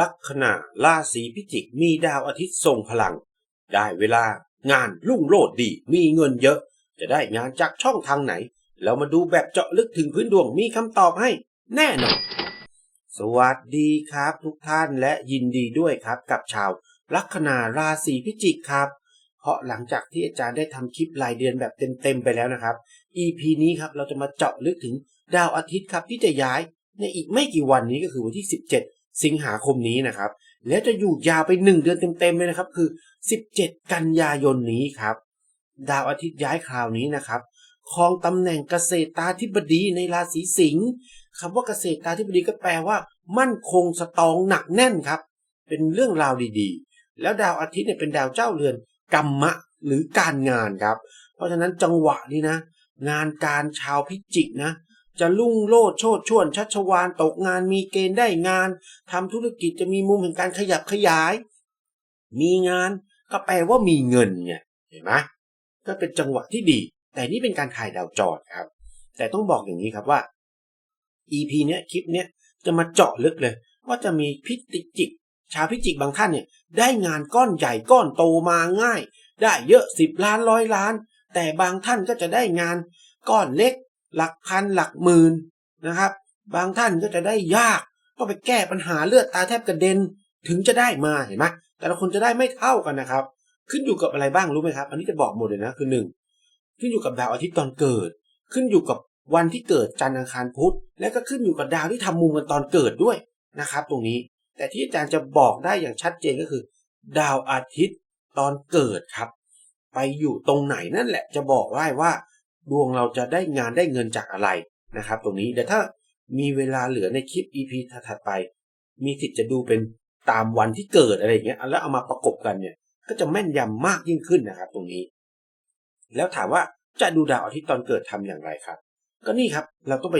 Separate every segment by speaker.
Speaker 1: ลัคนาราศีพิจิกมีดาวอาทิตย์ทรงพลัง ได้เวลางานรุ่งโรจน์ดีมีเงินเยอะ จะได้งานจากช่องทางไหน เรามาดูแบบเจาะลึกถึงพื้นดวงมีคำตอบให้ แน่นอนสวัสดีครับทุกท่านและยินดีด้วยครับกับชาว ลัคนาราศีพิจิกครับ เพราะหลังจากที่อาจารย์ได้ทำคลิปรายเดือนแบบเต็มๆไปแล้วนะครับ EP นี้ครับเราจะมาเจาะลึกถึงดาวอาทิตย์ครับที่จะย้ายในอีกไม่กี่วันนี้ก็คือวันที่ 17 สิงหาคมนี้นะครับ แล้วจะอยู่ยาวไป 1 เดือนเต็มๆเลยนะครับ คือ 17 กันยายนนี้ครับ ดาวอาทิตย์ย้ายคราวนี้นะครับครองตำแหน่งเกษตราธิบดีในราศีสิงห์คำว่าเกษตราธิบดีก็แปลว่า มั่นคงสตองหนักแน่นครับ เป็นเรื่องราวดีๆ แล้วดาวอาทิตย์เนี่ยเป็นดาวเจ้าเรือนกรรมะหรือการงานครับ เพราะฉะนั้นจังหวะนี้นะ งานการชาวพิจิกนะ จะลุ่งโลดโชดช่วน ชัชวานตกงานมีเกณฑ์ได้งานทำธุรกิจจะมีมุมแห่งการขยับขยาย มีงานก็แปลว่ามีเงินไงเห็นไหมก็เป็นจังหวะที่ดี แต่นี่เป็นการถ่ายดาวจอดครับ แต่ต้องบอกอย่างนี้ครับว่า EP เนี้ยคลิปเนี้ยจะมาเจาะลึกเลย ว่าจะมีพิจิก ชาวพิจิกบางท่านเนี่ยได้งานก้อนใหญ่ก้อนโตมาง่าย ได้เยอะสิบล้านร้อยล้าน แต่บางท่านก็จะได้งานก้อนเล็ก หลักพันหลักหมื่นนะครับ บางท่านก็จะได้ยากต้องไปแก้ปัญหาเลือดตาแทบกระเด็นถึงจะได้มาเห็นไหมแต่ละคนจะได้ไม่เท่ากันนะครับ ขึ้นอยู่กับอะไรบ้างรู้ไหมครับ อันนี้จะบอกหมดเลยนะคือหนึ่งขึ้นอยู่กับดาวอาทิตย์ตอนเกิด ขึ้นอยู่กับวันที่เกิดจันทร์อังคารพุธ และก็ขึ้นอยู่กับดาวที่ทำมุมกันตอนเกิดด้วยนะครับ ตรงนี้ แต่ที่อาจารย์จะบอกได้อย่างชัดเจนก็คือ ดาวอาทิตย์ตอนเกิดครับ ไปอยู่ตรงไหนนั่นแหละจะบอกได้ว่า ดวงเราจะได้งานได้เงินจากอะไรนะครับ ตรงนี้เดี๋ยวถ้ามีเวลาเหลือในคลิป EP ถัดไป มีสิทธิ์จะดูเป็นตามวันที่เกิดอะไรอย่างเงี้ยแล้วเอามาประกบกันเนี่ยก็จะแม่นยำมากยิ่งขึ้นนะครับ ตรงนี้ แล้วถามว่าจะดูดาวอาทิตย์ตอนเกิดทำอย่างไรครับ ก็นี่ครับเราต้องไป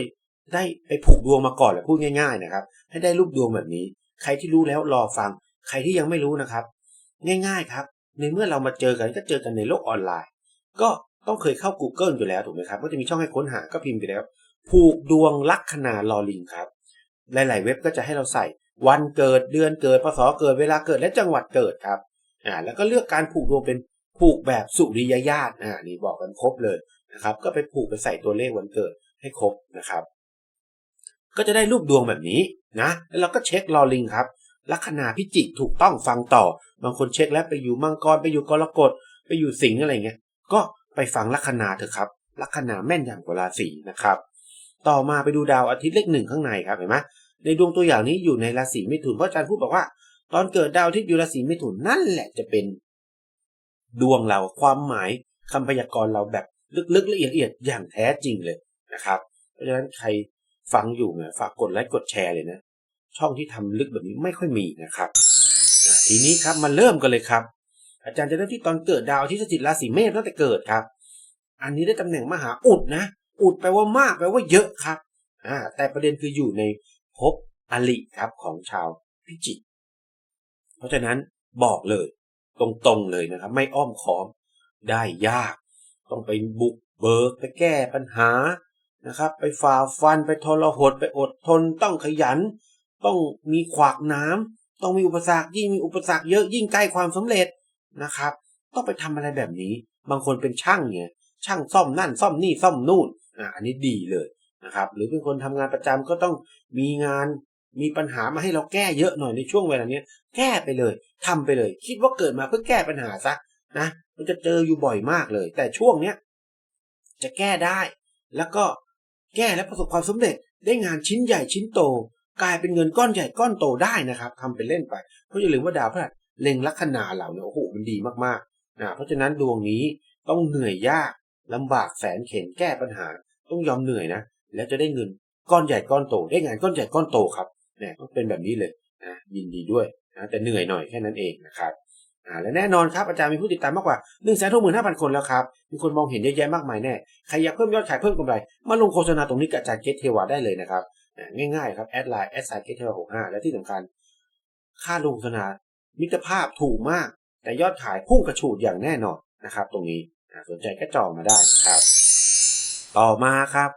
Speaker 1: ได้ไปผูกดวงมาก่อนแหละพูดง่าย ๆนะครับ ให้ได้รูปดวงแบบนี้ ใครที่รู้แล้วรอฟัง ใครที่ยังไม่รู้นะครับ ง่าย ๆครับ ในเมื่อเรามาเจอกันก็เจอกันในโลกออนไลน์ ก็ ต้องเคยเข้า Google อยู่แล้วถูกไหมครับ ก็จะมีช่องให้ค้นหาก็พิมพ์ไปแล้ว ผูกดวงลัคนาลอลิงครับ หลาย ๆ เว็บก็จะให้เราใส่ วันเกิดเดือนเกิดพศเกิดเวลาเกิดและจังหวัดเกิดครับอ่าแล้วก็เลือกการผูกดวงเป็นผูกแบบสุริยญาตอ่านี่บอกกันครบเลยนะครับ ก็ไปผูกไปใส่ตัวเลขวันเกิดให้ครบนะครับ ก็จะได้รูปดวงแบบนี้นะแล้วเราก็เช็คลอลิงครับลัคนาพิจิกถูกต้องฟังต่อ บางคนเช็คแล้วไปอยู่มังกรไปอยู่กรกฎไปอยู่สิงห์อะไรเงี้ยก็ ไปฟังลัคนาเถอะครับ ลัคนาแม่นอย่างกว่าราศีนะครับ ต่อมาไปดูดาวอาทิตย์เลขหนึ่งข้างในครับเห็นไหมในดวงตัวอย่างนี้อยู่ในราศีมิถุนเพราะอาจารย์พูดบอกว่า ตอนเกิดดาวอาทิตย์อยู่ราศีมิถุนนั่นแหละจะเป็นดวงเราความหมายคำพยากรณ์เราแบบลึกๆละเอียดๆอย่างแท้จริงเลยนะครับ เพราะฉะนั้นใครฟังอยู่เนี่ยฝากกดไลค์กดแชร์เลยนะ ช่องที่ทำลึกแบบนี้ไม่ค่อยมีนะครับ ทีนี้ครับมาเริ่มกันเลยครับ อาจารย์จะเริ่มที่ตอนเกิดดาวทิตย์สถิตราศีเมษตั้งแต่เกิดครับ อันนี้ได้ตำแหน่งมหาอุดนะ อุดแปลว่ามากแปลว่าเยอะครับอ่าแต่ประเด็นคืออยู่ในภพอลิครับของชาวพิจิกเพราะฉะนั้นบอกเลย ตรงๆเลยนะครับ ไม่อ้อมค้อมได้ยาก ต้องไปบุกเบิกไปแก้ปัญหานะครับ ไปฝ่าฟันไปทรหดไปอดทน ต้องขยัน ต้องมีขวากน้ำต้องมีอุปสรรคยิ่งมีอุปสรรคเยอะยิ่งใกล้ความสำเร็จ นะครับ ต้องไปทำอะไรแบบนี้ บางคนเป็นช่างเนี่ยช่างซ่อมนั่นซ่อมนี่ซ่อมนู่นอะอันนี้ดีเลยนะครับ หรือเป็นคนทำงานประจำก็ต้องมีงานมีปัญหามาให้เราแก้เยอะหน่อยในช่วงเวลาเนี้ย แก้ไปเลยทำไปเลย คิดว่าเกิดมาเพื่อแก้ปัญหาซะนะมันจะเจออยู่บ่อยมากเลย แต่ช่วงเนี้ยจะแก้ได้ แล้วก็แก้และประสบความสำเร็จได้งานชิ้นใหญ่ชิ้นโต กลายเป็นเงินก้อนใหญ่ก้อนโตได้นะครับทำเป็นเล่นไปเพราะอย่าลืมว่าดาวพฤหัสเล็งลัคนาเราเนี่ยโอ้โห ดีมากๆนะเพราะฉะนั้นดวงนี้ต้องเหนื่อยยากลำบากแสนเข็นแก้ปัญหา ต้องยอมเหนื่อยนะ แล้วจะได้เงินก้อนใหญ่ก้อนโต ได้งานก้อนใหญ่ก้อนโตครับเนี่ยต้องเป็นแบบนี้เลยนะยินดีด้วยนะแต่เหนื่อยหน่อยแค่นั้นเองนะครับอ่าและแน่นอนครับอาจารย์มีผู้ติดตามมากกว่า1นึ่งแสนหกหมื่นห้าพันคนแล้วครับ มีคนมองเห็นเยอะแยะมากมายแน่ ใครอยากเพิ่มยอดขายเพิ่มกำไร มาลงโฆษณาตรงนี้กับอาจารย์เกตเทวาได้เลยนะครับอ่ง่ายๆครับแอดไลน์แอดไซเกตเทวาหกห้าและที่สำคัญ ค่าลงโฆษณามิตรภาพถูกมาก แต่ยอดขายพุ่งกระฉูดอย่างแน่นอนนะครับตรงนี้สนใจก็จองมาได้ครับ ต่อมาครับ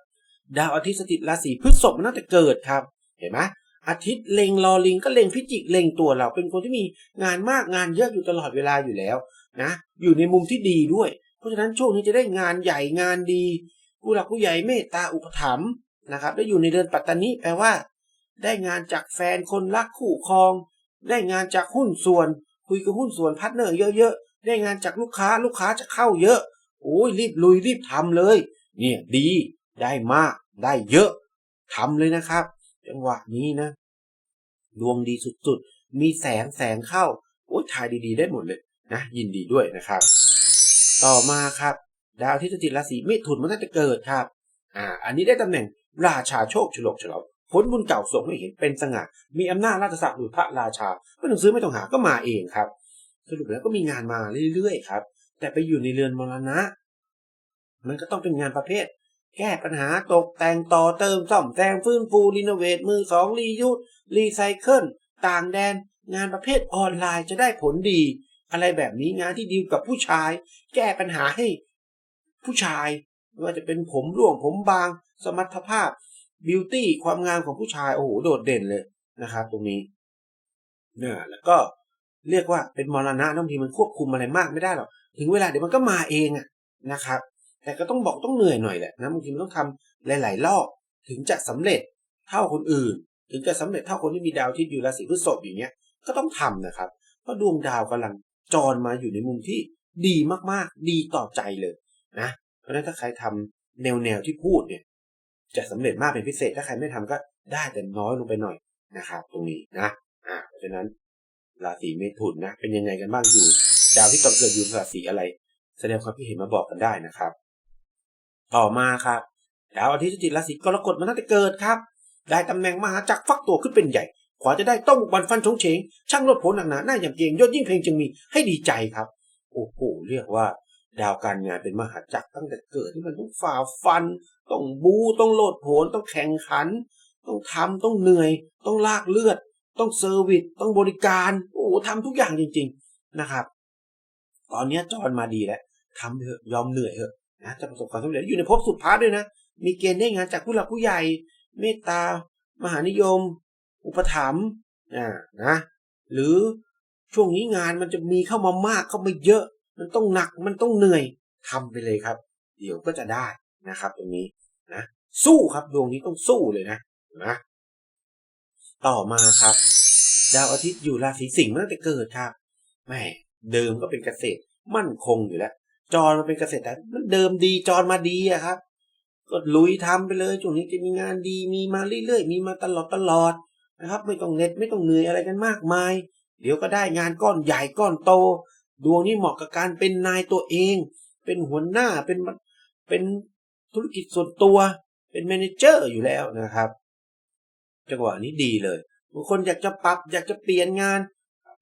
Speaker 1: ดาวอาทิตย์สถิตราศีพฤษภมาตั้งแต่เกิดครับ เห็นไหมอาทิตย์เล็งลอลิงก็เล็งพิจิกเล็งตัวเรา เป็นคนที่มีงานมากงานเยอะอยู่ตลอดเวลาอยู่แล้วนะอยู่ในมุมที่ดีด้วย เพราะฉะนั้นช่วงนี้จะได้งานใหญ่งานดีผู้หลักผู้ใหญ่เมตตาอุปถัมภ์นะครับได้อยู่ในเดือนปัตตานีแปลว่า ได้งานจากแฟนคนรักคู่ครอง ได้งานจากหุ้นส่วน คุยกับหุ้นส่วนพาร์ทเนอร์เยอะๆ ได้งานจากลูกค้าลูกค้าจะเข้าเยอะ โอ้ยรีบลุยรีบทำเลย เนี่ยดีได้มากได้เยอะทำเลยนะครับ จังหวะนี้นะ ดวงดีสุดๆ มีแสงแสงเข้า โอ้ยทายดีๆ ได้หมดเลยนะยินดีด้วยนะครับ ต่อมาครับ ดาวที่สถิตราศีมิถุนมันน่าจะเกิดครับ อ่า อันนี้ได้ตำแหน่งราชาโชคฉลกฉลอง ผลบุญเก่าส่งให้เห็นเป็นสง่ามีอำนาจราชศักดิ์หรือพระราชาไม่ต้องซื้อไม่ต้องหาก็มาเองครับ สรุปแล้วก็มีงานมาเรื่อยๆครับ แต่ไปอยู่ในเรือนมรณะ มันก็ต้องเป็นงานประเภท แก้ปัญหาตกแต่งต่อเติมซ่อมแซมฟื้นฟูรีโนเวทมือสองรียูสรีไซเคิลต่างแดน งานประเภทออนไลน์จะได้ผลดี อะไรแบบนี้งานที่ดีกับผู้ชาย แก้ปัญหาให้ผู้ชายไม่ว่าจะเป็นผมร่วงผมบาง สมรรถภาพ บิวตี้ความงามของผู้ชายโอ้โหโดดเด่นเลยนะครับ ตรงนี้เนี่ยแล้วก็เรียกว่าเป็นมรณะบางทีมันควบคุมอะไรมากไม่ได้หรอกถึงเวลาเดี๋ยวมันก็มาเองอะนะครับ แต่ก็ต้องบอกต้องเหนื่อยหน่อยแหละนะบางทีมันต้องทำหลาย ๆ รอบถึงจะสำเร็จเท่าคนอื่น ถึงจะสำเร็จเท่าคนที่มีดาวที่อยู่ราศีพฤษภอย่างเงี้ยก็ต้องทำนะครับเพราะดวงดาวกำลังจรมาอยู่ในมุมที่ดีมากๆ ดีต่อใจเลยนะเพราะฉะนั้นถ้าใครทำแนวแนวที่พูดเนี่ย จะสำเร็จมากเป็นพิเศษถ้าใครไม่ทำก็ได้แต่น้อยลงไปหน่อยนะครับตรงนี้นะอ่าเพราะฉะนั้นราศีเมถุนนะเป็นยังไงกันบ้างอยู่ ดาวที่ตอนเกิดอยู่ราศีอะไร แสดงความคิดเห็นมาบอกกันได้นะครับ ต่อมาครับดาวอาทิตย์จิตราศีกรกฎมันน่าจะเกิดครับ ได้ตำแหน่งมหาจักรฟักตัวขึ้นเป็นใหญ่ขวาจะได้ต้องบุกบันฟันชงเฉงช่างรดผลหนักหนาหน้าอย่างเกงยอดยิ่งเพลงจึงมีให้ดีใจครับ โอ้โหเรียกว่า ดาวการงานเป็นมหาจักรตั้งแต่เกิดที่มันต้องฝ่าฟัน ต้องบูต้องโลดโผนต้องแข่งขัน ต้องทำต้องเหนื่อย ต้องลากเลือด ต้องเซอร์วิสต้องบริการโอ้ทำทุกอย่างจริง ๆนะครับ ตอนนี้จอนมาดีแล้วทำเถอะยอมเหนื่อยเถอะนะจะประสบความสำเร็จอยู่ในภพสุดพาร์ทด้วยนะ มีเกณฑ์ได้งานจากผู้หลักผู้ใหญ่ เมตตา มหานิยม อุปถัมภ์อ่านะ หรือช่วงนี้งานมันจะมีเข้ามามากเข้ามาเยอะ มันต้องหนักมันต้องเหนื่อยทำไปเลยครับ เดี๋ยวก็จะได้นะครับ ตรงนี้นะสู้ครับดวงนี้ต้องสู้เลยนะนะต่อมาครับ ดาวอาทิตย์อยู่ราศีสิงห์มาตั้งแต่เกิดครับแหมเดิมก็เป็นเกษตรมั่นคงอยู่แล้วจรมาเป็นเกษตรแต่มันเดิมดีจรมาดีอะครับ ก็ลุยทำไปเลยช่วงนี้จะมีงานดีมีมาเรื่อยๆมีมาตลอดตลอดนะครับ ไม่ต้องเหน็ดไม่ต้องเหนื่อยอะไรกันมากมาย เดี๋ยวก็ได้งานก้อนใหญ่ก้อนโต ดวงนี้เหมาะกับการเป็นนายตัวเอง เป็นหัวหน้าเป็นเป็นธุรกิจส่วนตัว เป็นแมเนเจอร์อยู่แล้วนะครับ จังหวะนี้ดีเลยบางคนอยากจะปรับอยากจะเปลี่ยนงาน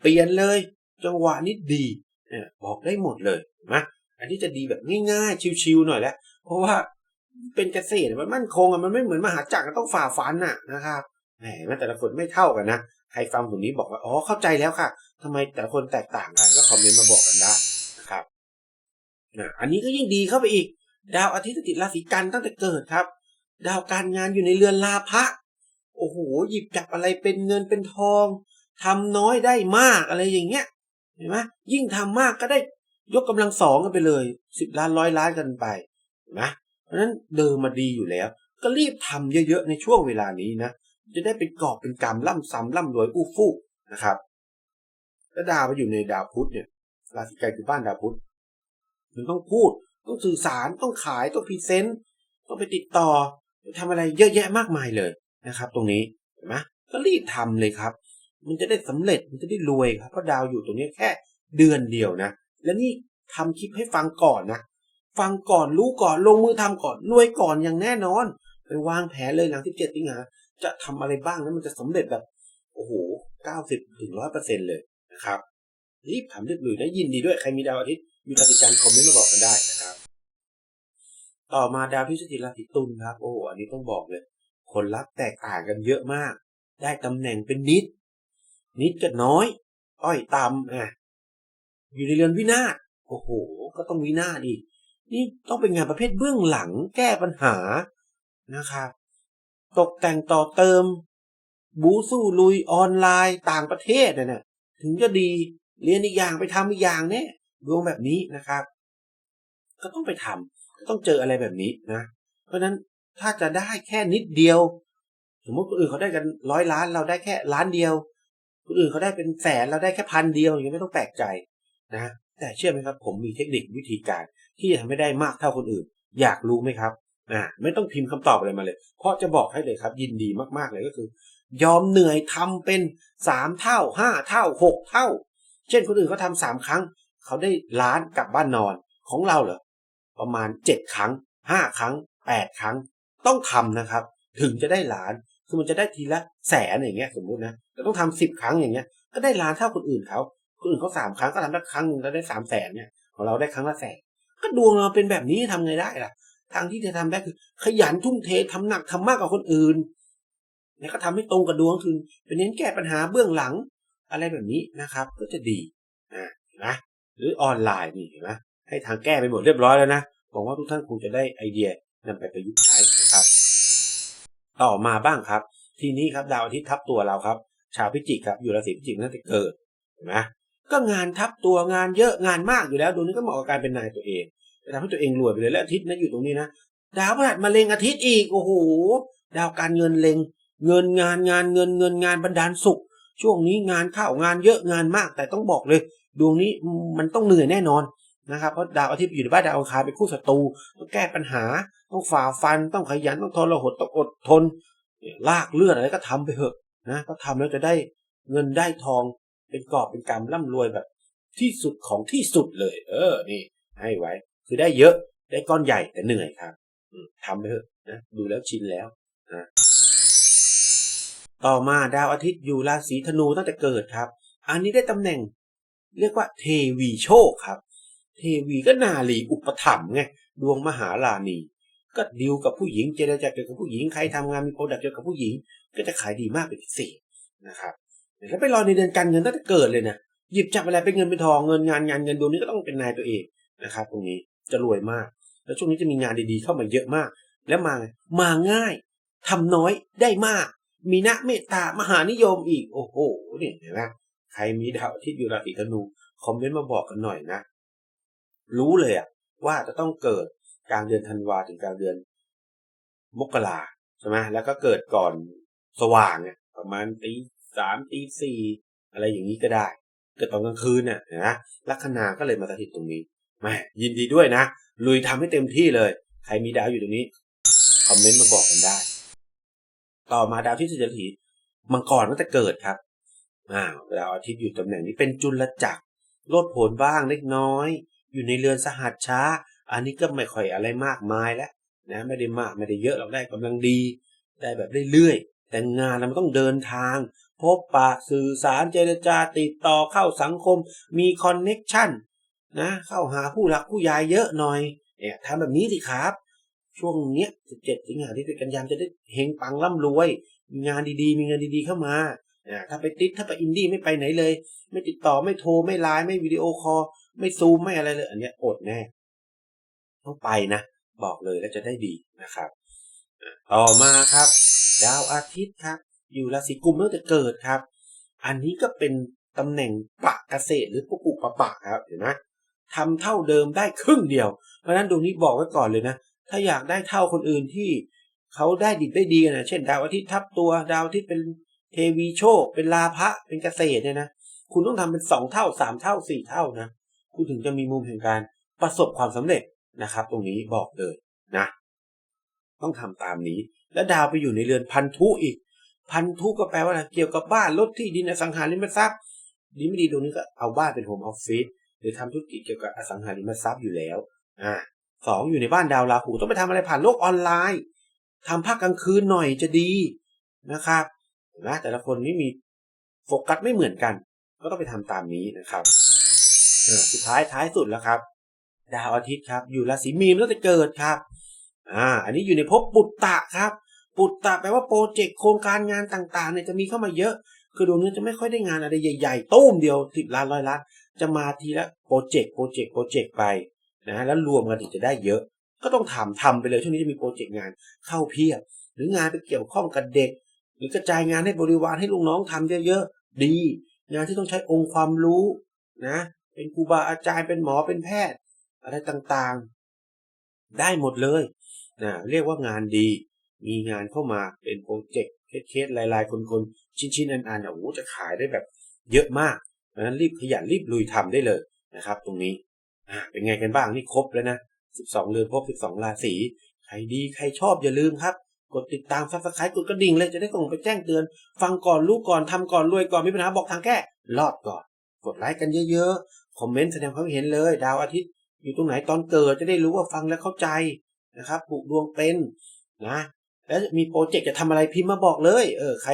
Speaker 1: เปลี่ยนเลย จังหวะนี้ดีเนี่ยบอกได้หมดเลยนะอันนี้จะดีแบบง่ายๆชิวๆหน่อยแล้วเพราะว่าเป็นเกษตรมันมั่นคงอะมันไม่เหมือนมหาจักรต้องฝ่าฟันนะนะครับแหมแต่ละคนไม่เท่ากันนะ ใครฟังตรงนี้บอกว่าอ๋อเข้าใจแล้วค่ะทำไมแต่คนแตกต่างกันก็คอมเมนต์มาบอกกันได้นะครับนะอันนี้ก็ยิ่งดีเข้าไปอีก ดาวอาทิตย์ติดราศีกันตั้งแต่เกิดครับ ดาวการงานอยู่ในเรือนลาภะโอ้โหหยิบจับอะไรเป็นเงินเป็นทองทำน้อยได้มากอะไรอย่างเงี้ยเห็นไหมยิ่งทำมากก็ได้ยกกำลังสองกันไปเลยสิบล้านร้อยล้านกันไปเห็นไหมเพราะฉะนั้นเดิมมาดีอยู่แล้ว ก็รีบทำเยอะๆในช่วงเวลานี้นะ จะได้เป็นกอบเป็นกำล่ำซ้ำล่ำรวยอู้ฟู่นะครับแล้วดาวมาอยู่ในดาวพุธเนี่ยราศีกันคือบ้านดาวพุธมันต้องพูดต้องสื่อสารต้องขายต้องพรีเซนต์ต้องไปติดต่อทำอะไรเยอะแยะมากมายเลยนะครับ ตรงนี้เห็นไหมก็รีบทำเลยครับ มันจะได้สำเร็จมันจะได้รวยครับเพราะดาวอยู่ตรงนี้แค่เดือนเดียวนะ และนี่ทำคลิปให้ฟังก่อนนะฟังก่อนรู้ก่อนลงมือทำก่อนรวยก่อนอย่างแน่นอน ไปวางแผนเลยหลังที่เจ็ดสิงหา จะทำอะไรบ้างแล้วมันจะสำเร็จแบบ โอ้โหเก้าสิบถึงร้อยเปอร์เซ็นเลยนะครับรีบทำรีบลุยนะยินดีด้วยใครมีดาวอาทิตย์มีปฏิการคอมเมนต์มาบอกกันได้นะครับ ต่อมาดาวพิจิกราศีตุลครับ โอ้โหอันนี้ต้องบอกเลยคนรักแตกต่างกันเยอะมาก ได้ตำแหน่งเป็นนิด นิดก็น้อย อ้อยต่ำอะอยู่ในเรือนวินาศโอ้โห ก็ต้องวินาศอีก นี่ต้องเป็นงานประเภทเบื้องหลังแก้ปัญหานะครับ ตกแต่งต่อเติม บูสู้ลุยออนไลน์ต่างประเทศเนี่ยถึงจะดีเรียนอีกอย่างไปทำอีกอย่างเนี่ยดวงแบบนี้นะครับ ก็ต้องไปทำก็ต้องเจออะไรแบบนี้นะ เพราะฉะนั้นถ้าจะได้แค่นิดเดียว สมมติคนอื่นเขาได้กันร้อยล้านเราได้แค่ล้านเดียวคนอื่นเขาได้เป็นแสนเราได้แค่พันเดียวอย่างนี้ไม่ต้องแปลกใจนะแต่เชื่อไหมครับ ผมมีเทคนิควิธีการที่จะทำให้ได้มากเท่าคนอื่น อยากรู้ไหมครับ อ่าไม่ต้องพิมพ์คำตอบอะไรมาเลย เพราะจะบอกให้เลยครับ ยินดีมากๆเลยก็คือ ยอมเหนื่อยทำเป็นสามเท่าห้าเท่าหกเท่า เช่นคนอื่นเขาทำสามครั้ง เขาได้ล้านกลับบ้านนอนของเราเหรอประมาณเจ็ดครั้งห้าครั้งแปดครั้ง ต้องทำนะครับ ถึงจะได้ล้านคือมันจะได้ทีละแสนอย่างเงี้ยสมมตินะแต่ต้องทำสิบครั้งอย่างเงี้ย ก็ได้ล้านเท่าคนอื่นเขาคนอื่นเขาสามครั้งก็ทำได้ครั้งหนึ่งแล้วได้สามแสนเนี่ยของเราได้ครั้งละแสนก็ดวงเราเป็นแบบนี้ทำไงได้ล่ะ ทางที่จะทำได้คือ ขยันทุ่มเททำหนักทำมากกว่าคนอื่นเนี่ยก็ทำให้ตรงกับดวงคือเป็นเน้นแก้ปัญหาเบื้องหลัง อะไรแบบนี้นะครับ ก็จะดีอ่าเห็นไหมหรือออนไลน์นี่เห็นไหมให้ทางแก้ไปหมดเรียบร้อยแล้วนะหวังว่าทุกท่านคงจะได้ไอเดียนำไปประยุกต์ใช้นะครับ ต่อมาบ้างครับ ทีนี้ครับดาวอาทิตย์ทับตัวเราครับ ชาวพิจิกครับอยู่ราศีพิจิกตั้งแต่เกิดเห็นไหมก็งานทับตัวงานเยอะงานมากอยู่แล้วดวงนี้ก็เหมาะกับการเป็นนายตัวเอง จะทำให้ตัวเองรวยไปเลยและอาทิตย์นั้นอยู่ตรงนี้นะดาวพฤหัสมาเล็งอาทิตย์อีกโอ้โหดาวการเงินเล็ง เงินงานงานเงินเงินงานบรรดาลสุข ช่วงนี้งานเข้างานเยอะงานมาก แต่ต้องบอกเลยดวงนี้มันต้องเหนื่อยแน่นอนนะครับเพราะดาวอาทิตย์อยู่ในบ้านดาวอังคารเป็นคู่ศัตรูต้องแก้ปัญหา ต้องฝ่าฟันต้องขยันต้องทนระหดต้องอดทนลากเลือดอะไรก็ทำไปเถอะนะก็ทำแล้วจะได้เงินได้ทองเป็นกอบเป็นกำร่ำรวยแบบที่สุดของที่สุดเลย เออนี่ให้ไว้ คือได้เยอะได้ก้อนใหญ่แต่เหนื่อยครับทำไปเถอะนะดูแล้วชินแล้วนะต่อมาดาวอาทิตย์อยู่ราศีธนูตั้งแต่เกิดครับ อันนี้ได้ตำแหน่ง เรียกว่าเทวีโชคครับ เทวีก็นาลีอุปถัมภ์ไงดวงมหาราณีก็ดิวกับผู้หญิงเจรจาเกี่ยวกับผู้หญิงใครทำงานมีโปรดักต์เกี่ยวกับผู้หญิง ก็จะขายดีมากเป็นพิเศษนะครับแล้วไปรอในเดือนการเงินตั้งแต่เกิดเลยนะหยิบจับอะไรเป็นเงินเป็นทองเงินงานงานเงินดวงนี้ก็ต้องเป็นนายตัวเองนะครับ ตรงนี้ จะรวยมาก แล้วช่วงนี้จะมีงานดีๆเข้ามาเยอะมาก แล้วมามาง่ายทำน้อยได้มาก มีนะเมตตามหานิยมอีก โอ้โหนี่เห็นไหมใครมีดาวอาทิตย์อยู่ราศีธนูคอมเมนต์มาบอกกันหน่อยนะ รู้เลยอะว่าจะต้องเกิดกลางเดือนธันวาถึงกลางเดือนมกราใช่ไหมแล้วก็เกิดก่อนสว่างเนี่ยประมาณตีสามตีสี่อะไรอย่างนี้ก็ได้ เกิดตอนกลางคืนเนี่ยนะลัคนาก็เลยมาสถิตตรงนี้ แหมยินดีด้วยนะ ลุยทำให้เต็มที่เลย ใครมีดาวอยู่ตรงนี้ คอมเมนต์มาบอกกันได้ ต่อมาดาวที่จะถีมังกรตั้งแต่เกิดครับอ้าวดาวอาทิตย์อยู่ตำแหน่งนี้เป็นจุลจักรโลดโผนบ้างเล็กน้อย อยู่ในเรือนสหัสช้า อันนี้ก็ไม่ค่อยอะไรมากมายแล้วนะไม่ได้มากไม่ได้เยอะเราได้กำลังดี ได้แบบเรื่อยๆแต่งานเรามันต้องเดินทาง พบปะสื่อสารเจรจาติดต่อเข้าสังคม มีคอนเน็กชัน นะ เข้าหาผู้หลักผู้ใหญ่เยอะหน่อยเนี่ยทำแบบนี้สิครับ ช่วงเนี้ยสิบเจ็ดสิงหาที่เป็นกันยามจะได้เฮงปังร่ำรวย มีงานดีๆ มีเงินดีๆเข้ามาอ่าถ้าไปติดถ้าไปอินดี้ไม่ไปไหนเลย ไม่ติดต่อไม่โทรไม่ไลน์ไม่วิดีโอคอลไม่ซูมไม่อะไรเลย อันเนี้ยอดแน่ต้องไปนะ บอกเลยแล้วจะได้ดีนะครับ ต่อมาครับ ดาวอาทิตย์ครับ อยู่ราศีกุมตั้งแต่เกิดครับ อันนี้ก็เป็นตำแหน่งปะเกษตรหรือปุกุปะปะครับเห็นไหม ทำเท่าเดิมได้ครึ่งเดียว เพราะฉะนั้นดวงนี้บอกไว้ก่อนเลยนะ ถ้าอยากได้เท่าคนอื่นที่เขาได้ดิบได้ดีกันนะเช่น ดาวอาทิตย์ทับตัวดาวอาทิตย์เป็นเทวีโชค เป็นลาภะเป็นเกษตรเนี่ยนะคุณต้องทำเป็นสองเท่าสามเท่าสี่เท่านะคุณถึงจะมีมุมแห่งการประสบความสำเร็จนะครับ ตรงนี้บอกเลยนะ ต้องทำตามนี้ แล้วดาวไปอยู่ในเรือนพันธุอีก พันธุก็แปลว่าอะไรเกี่ยวกับบ้านรถที่ดินอสังหาริมทรัพย์ดีไม่ดีตรงนี้ก็เอาบ้านเป็นโฮมออฟฟิศ รือทำธุรกิจเกี่ยวกับอสังหาริมทรัพย์อยู่แล้วอ่าสองอยู่ในบ้านดาวราหูต้องไปทำอะไรผ่านโลกออนไลน์ทำภาคกลางคืนหน่อยจะดีนะครับนะแต่ละคนนี่มีโฟกัสไม่เหมือนกัน ก็ต้องไปทำตามนี้นะครับสุดท้ายท้ายสุดแล้วครับ ดาวอาทิตย์ครับ อยู่ราศีมีนตั้งแต่เกิดครับอ่าอันนี้อยู่ในภพปุตตะครับ ปุตตะแปลว่าโปรเจกต์โครงการงานต่างๆเนี่ยจะมีเข้ามาเยอะ คือดวงนี้จะไม่ค่อยได้งานอะไรใหญ่ ๆตุ้มเดียวสิบล้านร้อยล้าน จะมาทีละโปรเจกต์โปรเจกต์โปรเจกต์ไปนะแล้วรวมกันถึงจะได้เยอะ ก็ต้องทำทำไปเลยช่วงนี้จะมีโปรเจกต์งานเข้าเพียบ หรืองานไปเกี่ยวข้องกับเด็ก หรือกระจายงานให้บริวารให้ลูกน้องทำเยอะๆดี งานที่ต้องใช้องค์ความรู้นะ เป็นครูบาอาจารย์เป็นหมอเป็นแพทย์ อะไรต่างๆ ได้หมดเลยนะเรียกว่างานดี มีงานเข้ามาเป็นโปรเจกต์เคสๆลายๆคนๆชิ้นๆอันๆอะโอ้โหจะขายได้แบบเยอะมาก เพราะฉะนั้นรีบขยันรีบลุยทำได้เลยนะครับ ตรงนี้อ่าเป็นไงกันบ้างนี่ครบแล้วนะ 12 เรือนครบ12 ราศีใครดีใครชอบอย่าลืมครับ กดติดตามซับสไครต์กดกระดิ่งเลยจะได้ส่งไปแจ้งเตือน ฟังก่อนรู้ก่อนทำก่อนรวยก่อนมีปัญหาบอกทางแก้รอดก่อน กดไลค์กันเยอะๆคอมเมนต์แสดงความเห็นเลย ดาวอาทิตย์ อยู่ตรงไหนตอนเกิดจะได้รู้ว่าฟังแล้วเข้าใจนะครับปลูกดวงเป็นนะแล้วมีโปรเจกต์จะทำอะไรพิมพ์มาบอกเลย เออใคร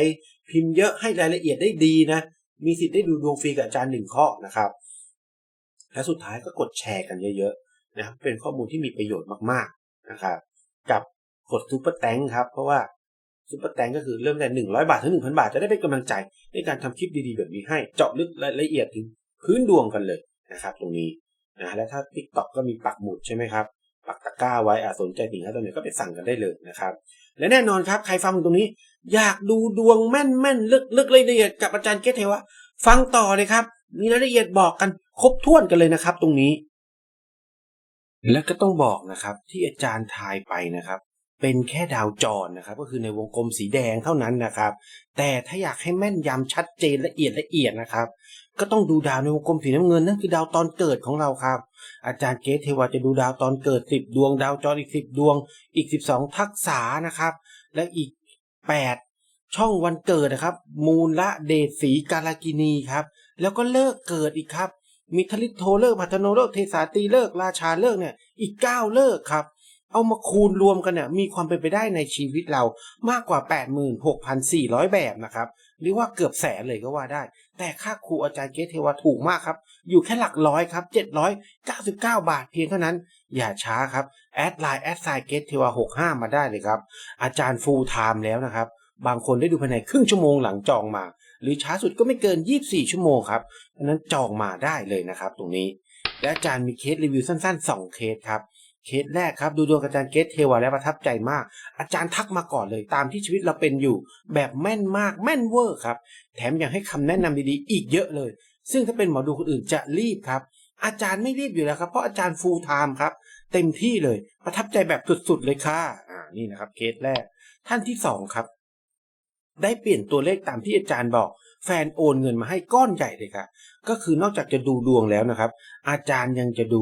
Speaker 1: พิมพ์เยอะให้รายละเอียดได้ดีนะ มีสิทธิ์ได้ดูดวงฟรีกับอาจารย์หนึ่งข้อนะครับ และสุดท้ายก็กดแชร์กันเยอะๆนะครับเป็นข้อมูลที่มีประโยชน์มากๆนะครับ กับกดซูเปอร์แตงครับ เพราะว่าซูเปอร์แตงก็คือเริ่มแต่หนึ่งร้อยบาทถึงหนึ่งพันบาทจะได้เป็นกำลังใจในการทำคลิปดีๆแบบนี้ให้เจาะลึกรายละเอียดถึงพื้นดวงกันเลยนะครับ ตรงนี้นะและถ้า t ิ k t o k ก็มีปักหมุดใช่ไหมครับปักตะกร้าไว้อาสนใจสินค้าตัวไหนก็ไปสั่งกันได้เลยนะครับ และแน่นอนครับ ใครฟังตรงนี้ อยากดูดวงแม่นแม่นลึกลึกรายละเอียดกับอาจารย์เกตเทวะ ฟังต่อเลยครับ มีรายละเอียดบอกกันครบถ้วนกันเลยนะครับ ตรงนี้ และก็ต้องบอกนะครับ ที่อาจารย์ทายไปนะครับ เป็นแค่ดาวจรนะครับ ก็คือในวงกลมสีแดงเท่านั้นนะครับ แต่ถ้าอยากให้แม่นยำชัดเจนละเอียดละเอียดนะครับ ก็ต้องดูดาวในวงกลมสีน้ำเงินนั่นคือดาวตอนเกิดของเราครับ อาจารย์เกตเทวาจะดูดาวตอนเกิด 10 ดวงดาวจรอีก 10 ดวง อีก 12 ทักษะนะครับ และอีก 8 ช่องวันเกิดนะครับ มูลละเดชสีกาลากินีครับ แล้วก็เลิกเกิดอีกครับ มีทลิตโทเลิกพัฒโนเลิกเทสาตีเลิกราชาเลิกเนี่ยอีก 9 เลิกครับเอามาคูณรวมกันเนี่ยมีความเป็นไปได้ในชีวิตเรามากกว่า 86,400 แบบนะครับ หรือว่าเกือบแสนเลยก็ว่าได้ แต่ค่าครูอาจารย์เกตเทวาถูกมากครับ อยู่แค่หลักร้อยครับ 799 บาทเพียงเท่านั้น อย่าช้าครับ แอดไลน์แอดไซเกตเทวา65 มาได้เลยครับ อาจารย์ฟูลไทม์แล้วนะครับ บางคนได้ดูภายในครึ่งชั่วโมงหลังจองมา หรือช้าสุดก็ไม่เกิน 24 ชั่วโมงครับเพราะฉะนั้นจองมาได้เลยนะครับ ตรงนี้ และอาจารย์มีเคสรีวิวสั้นๆ 2 เคสครับ เคสแรกครับดูดวงอาจารย์เกตเทวาแล้วประทับใจมาก อาจารย์ทักมาก่อนเลยตามที่ชีวิตเราเป็นอยู่ แบบแม่นมากแม่นเวอร์ครับ แถมยังให้คำแนะนำดีๆ อีกเยอะเลย ซึ่งถ้าเป็นหมอดูคนอื่นจะรีบครับ อาจารย์ไม่รีบอยู่แล้วครับ เพราะอาจารย์ฟูลไทม์ครับ เต็มที่เลยประทับใจแบบสุดๆเลยค่ะอ่านี่นะครับเคสแรก ท่านที่สองครับ ได้เปลี่ยนตัวเลขตามที่อาจารย์บอกแฟนโอนเงินมาให้ก้อนใหญ่เลยค่ะก็คือนอกจากจะดูดวงแล้วนะครับ อาจารย์ยังจะดู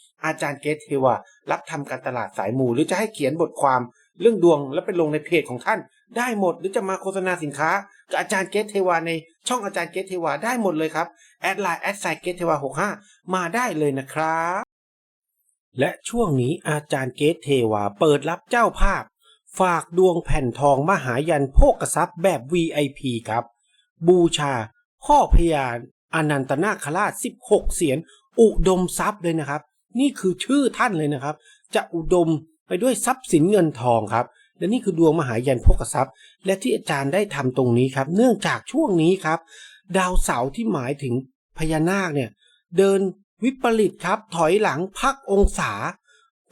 Speaker 1: อาจารย์เกตเทวารับทำการตลาดสายมูหรือจะให้เขียนบทความเรื่องดวงแล้วไปลงในเพจของท่าน ได้หมดหรือจะมาโฆษณาสินค้ากับอาจารย์เกตเทวาในช่องอาจารย์เกตเทวาได้หมดเลยครับแอดไลน์แอดไซเกตเทวา65มาได้เลยนะครับและช่วงนี้อาจารย์เกตเทวาเปิดรับเจ้าภาพ ฝากดวงแผ่นทองมหายันโภกทรัพย์แบบ VIP ครับ บูชา พ่อพญาอนันตนาคราช 16 เสียน อุดมทรัพย์เลยนะครับ นี่คือชื่อท่านเลยนะครับ จะอุดมไปด้วยทรัพย์สินเงินทองครับ และนี่คือดวงมหายันโภกทรัพย์ และที่อาจารย์ได้ทำตรงนี้ครับ เนื่องจากช่วงนี้ครับ ดาวเสาร์ที่หมายถึงพญานาคเนี่ยเดินวิปริตครับ ถอยหลังพักองศา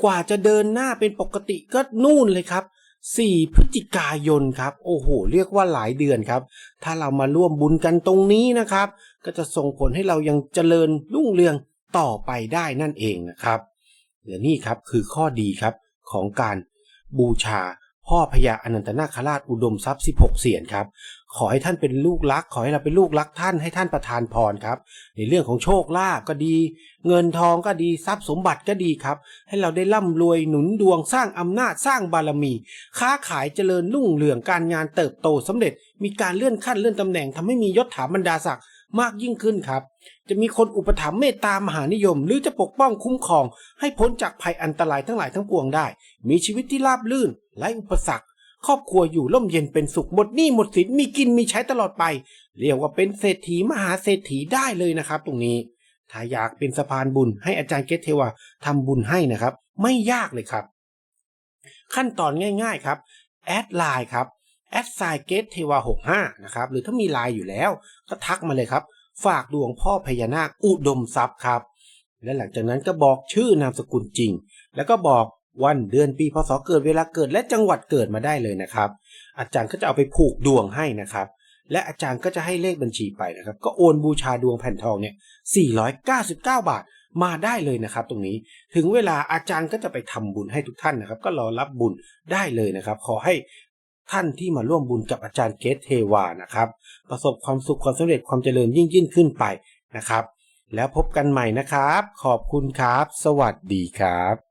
Speaker 1: กว่าจะเดินหน้าเป็นปกติก็นู่นเลยครับ4พฤศจิกายนครับ โอ้โห เรียกว่าหลายเดือนครับ ถ้าเรามาร่วมบุญกันตรงนี้นะครับ ก็จะส่งผลให้เรายังเจริญรุ่งเรือง ต่อไปได้นั่นเองนะครับและนี่ครับคือข้อดีครับของการบูชาพ่อพญาอนันตนาคราชอุดมทรัพย์ 16 เสียนครับ ขอให้ท่านเป็นลูกรัก ขอให้เราเป็นลูกรักท่านให้ท่านประทานพรครับ ในเรื่องของโชคลาภก็ดี เงินทองก็ดีทรัพย์สมบัติก็ดีครับ ให้เราได้ร่ำรวยหนุนดวงสร้างอำนาจสร้างบารมี ค้าขายเจริญรุ่งเรืองการงานเติบโตสำเร็จ มีการเลื่อนขั้นเลื่อนตำแหน่งทำให้มียศถาบรรดาศักดิ์ มากยิ่งขึ้นครับ จะมีคนอุปถัมภ์เมตตามหานิยม หรือจะปกป้องคุ้มครอง ให้พ้นจากภัยอันตรายทั้งหลายทั้งปวงได้ มีชีวิตที่ราบรื่นไร้อุปสรรค ครอบครัวอยู่ร่มเย็นเป็นสุขหมดหนี้หมดสินมีกินมีใช้ตลอดไป เรียกว่าเป็นเศรษฐีมหาเศรษฐีได้เลยนะครับ ตรงนี้ ถ้าอยากเป็นสะพานบุญให้อาจารย์เกตเทวาทำบุญให้นะครับ ไม่ยากเลยครับ ขั้นตอนง่าย ๆครับแอดไลน์ครับ แอดไซเกตเทวา65นะครับ หรือถ้ามีไลน์อยู่แล้ว ก็ทักมาเลยครับ ฝากดวงพ่อพญานาคอุดมทรัพย์ครับ และหลังจากนั้นก็บอกชื่อนามสกุลจริง แล้วก็บอกวันเดือนปีพศเกิดเวลาเกิดและจังหวัดเกิดมาได้เลยนะครับ อาจารย์ก็จะเอาไปผูกดวงให้นะครับ และอาจารย์ก็จะให้เลขบัญชีไปนะครับ ก็โอนบูชาดวงแผ่นทองเนี่ย 499 บาทมาได้เลยนะครับ ตรงนี้ถึงเวลาอาจารย์ก็จะไปทำบุญให้ทุกท่านนะครับ ก็รอรับบุญได้เลยนะครับ ขอให้ ท่านที่มาร่วมบุญกับอาจารย์เกตเทวานะครับ ประสบความสุขความสำเร็จความเจริญยิ่งยิ่งขึ้นไปนะครับ แล้วพบกันใหม่นะครับ ขอบคุณครับ สวัสดีครับ